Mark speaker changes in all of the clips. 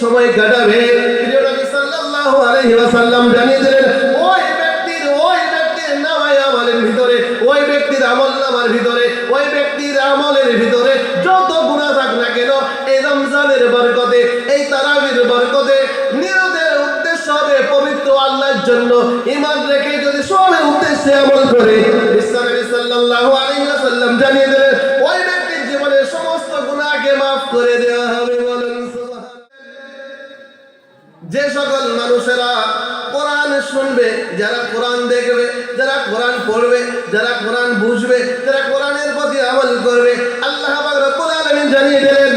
Speaker 1: সময় কাটাবে। প্রিয় নবী সাল্লাল্লাহু আলাইহি ওয়াসাল্লাম জানিয়ে দিলেন আমল নামার ভিতরে, ওই ব্যক্তির আমলের ভিতরে যত গুনাহ থাক না কেন, এই রমজানের বরকতে, এই তারাবির বরকতে নিয়তের উদ্দেশ্য হবে পবিত্র আল্লাহর জন্য। ঈমান রেখে যদি সবের উদ্দেশ্যে আমল করে জানিয়ে দিলেন, ওই ব্যক্তির সমস্ত করে দেওয়া হবে, বলেন যে সকল মানুষেরা কোরআন শুনবে, যারা কোরআন দেখবে, যারা কোরআন পড়বে, যারা কোরআন বুঝবে আমল করবে। আল্লাহ আলামিন জানিয়ে দিলেন,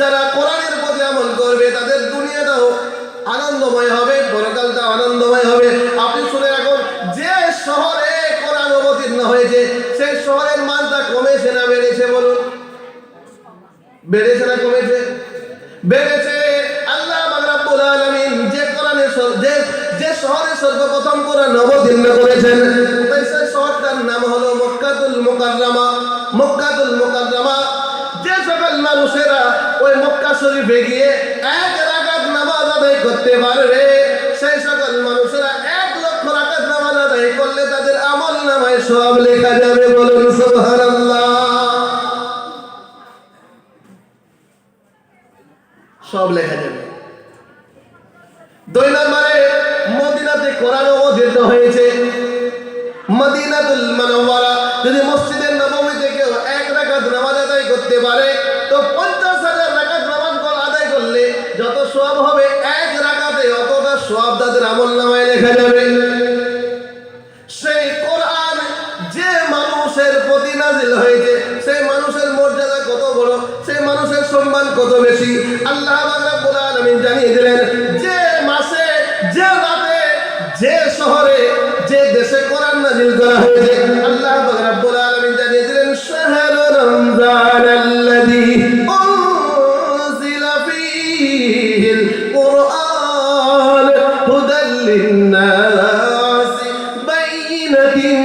Speaker 1: যারা কোরআনের প্রতি আমল করবে, তাদের দুনিয়াটাও আনন্দময় হবে পরকালটা আনন্দময় হবে। আপনি শুনে রাখুন, যে শহরে কোরআন অবতীর্ণ হয়েছে, সেই শহরের মানটা কমেছে না বেড়েছে বলুন? বেড়েছে না কমেছে? বেড়েছে। আল্লাহ আলামিন যে কোরআনের যে শহরে সর্বপ্রথম কোরআন অবতীর্ণ করেছেন। তাই সেই শহরটার নাম হলো মক্কাতুল মুকাররমা। মক্কাতুল মুকাররমা। যে সকল মানুষেরা ওই মক্কা শরীফে গিয়ে এক রাকাত নামাজ আদায় করতে পারবে, সেই সকল মানুষেরা এক লক্ষ রাকাত নামাজ আদায় করলে তাদের আমল নামায় সব লেখা যাবে বলুন, সুবহানাল্লাহ। সব লেখা যাবে। দুই নম্বরে মদিনাতে কোরআন অবতীর্ণ হয়েছে। মদিনাতুল মানওয়ারা, যদি মসজিদের নবমীতে কেউ এক রাকাত নামাজ আদায় করতে পারে, তো পঞ্চাশ হাজার রাকাত নামাজ কর আদায় করলে যত সব হবে, এক রাকাতে অতটা সব তাদের আমল নামায় লেখা যাবে। সেই কোরআন যে মানুষের প্রতি নাজিল হয়েছে, সেই মানুষের মর্যাদা কত বড়, সেই মানুষের সম্মান কত বেশি, আল্লাহ পাক রব্বুল আলামিন জানিয়ে দিলেন, যে মাসে, যে রাতে যে শহরে, যে দেশে কোরআন নাজিল করা হয়েছে, আল্লাহ রাব্বুল আলামিন জানিয়ে দিলেন, শাহরু রমজান আল্লাযী উনজিলা ফীহিল কুরআন হুদাল লিন-নাস বাইনাতিন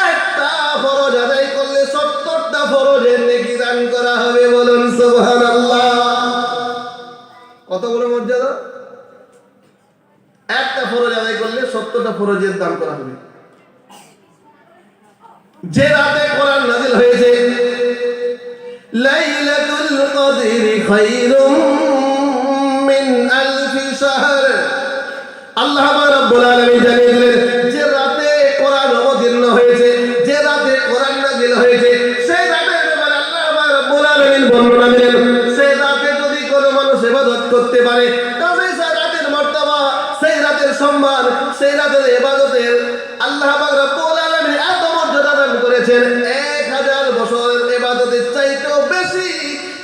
Speaker 1: একটা ফরজ আদায় করলে সত্তরটা ফরজের নেকি দান করা হবে বলুন, সুবহানাল্লাহ। কত বড় মর্যাদা? একটা ফরজ করলে সত্তরটা ফরজের দান করা হবে। যে রাতে কোরআন নাজিল হয়েছে, লাইলাতুল কদরি খায়রুম মিন আলফি শাহর। আল্লাহ রাব্বুল আলামিন জানিয়ে দিলেন, যে রাতে কোরআন অবতীর্ণ হয়েছে, যে রাতে কোরআন নাজিল হয়েছে, সেই রাতের ব্যাপারে আল্লাহ রাব্বুল আলামিন বর্ণনা দিলেন, সেই রাতে যদি কোনো মানুষ ইবাদত করতে পারে, তবে সেই রাতের মর্তবা, সেই রাতের সম্মান, সেই রাতের ইবাদতের আল্লাহ রব্বুল মর্যাদা দান করেছেন এক হাজার বছরের ইবাদতের চাইতেও বেশি।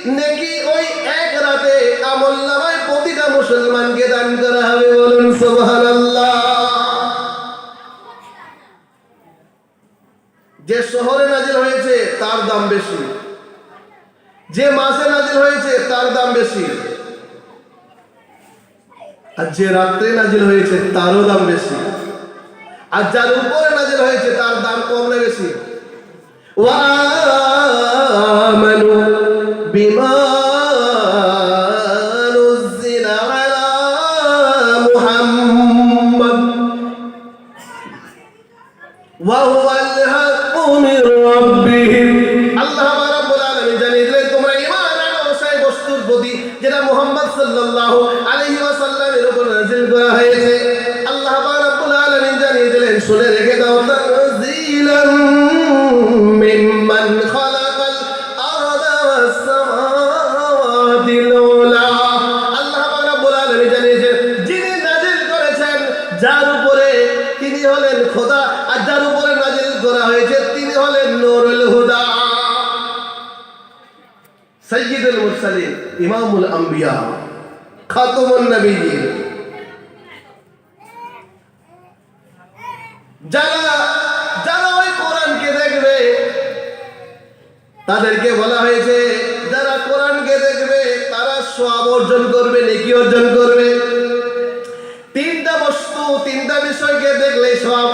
Speaker 1: নেকি ওই এক রাতে আমল নামায় প্রতিটা মুসলমানকে দান করা হবে বলুন, সুবহানাল্লাহ। যে শহরে নাজিল হয়েছে, তার দাম বেশি। যে মাসে নাজিল হয়েছে, তার দাম বেশি। আর যে রাত্রে নাজিল হয়েছে, তারও দাম বেশি। আর যার উপরে নাজিল হয়েছে তার দাম কম না বেশি। ওয়া আমানু তিনি হলেন খোদা, আর যার উপরে নাজিল করা হয়েছে, তিনি হলেন নুরুল হুদা। সৈয়দুল মুরসালিন, ইমামুল আম্বিয়া, খাতমুন নবীজিন যারা যারা ওই কোরআনকে দেখবে, তাদেরকে বলা হয়েছে, যারা কোরআনকে দেখবে, তারা সব অর্জন করবে, নেকি অর্জন দেখলেই সব।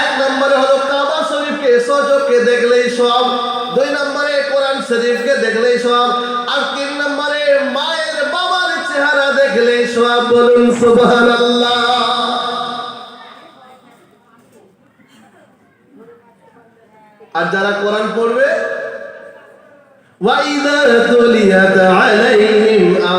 Speaker 1: এক নম্বরে হলো কাবা শরীফকে সচোখে দেখলেই সব। দুই নম্বরে কোরআন শরীফকে দেখলেই সব। আর তিন নম্বরে মায়ের বাবার চেহারা দেখলেই সব। বলুন সুবহানাল্লাহ। আর যারা কোরআন পড়বে ওয়াইদা তুলিয়াত আলাইহিম আ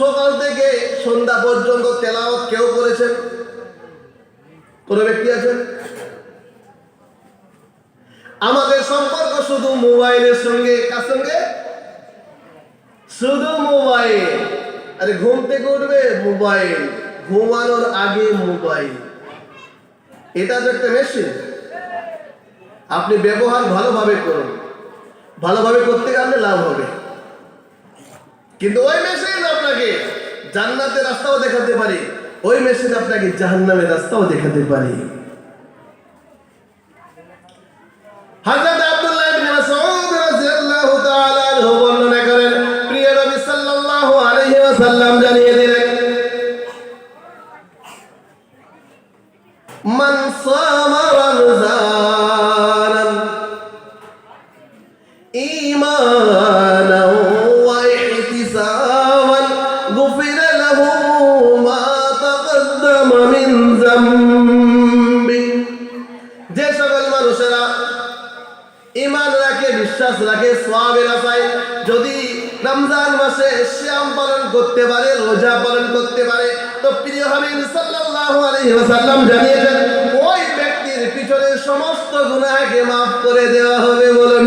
Speaker 1: সকাল থেকে সন্ধ্যা পর্যন্ত তেলাওয়াত কেউ করেছেন? কোনো ব্যক্তি আছেন? আমাদের সম্পর্ক শুধু মোবাইলের সঙ্গে, কার সঙ্গে? শুধু মোবাইল। আরে ঘুম থেকে উঠবে মোবাইল। ঘুমানোর আগে মোবাইল। এটা তো একটা মেশিন আপনি ব্যবহার ভালোভাবে করুন। ভালোভাবে করতে গেলে লাভ হবে। কিন্তু ওই মেশিন আপনাকে জান্নাতের রাস্তাও দেখাতে পারে, ওই মেশিন আপনাকে জাহান্নামের রাস্তাও দেখাতে পারে। হযরত আব্দুল্লাহ ইবনে মাসউদ রাদিয়াল্লাহু তাআলা বর্ণনা করেন, প্রিয় নবী সাল্লাল্লাহু আলাইহি ওয়াসাল্লাম রমজান মাসে শ্যাম পালন করতে পারে, রোজা পালন করতে পারে। তো প্রিয় হাবিব সাল্লাল্লাহু আলাইহি ওয়াসাল্লাম জানিয়েছেন, ওই ব্যক্তির পিছনে সমস্ত গুনাহকে maaf করে দেওয়া হবে বলুন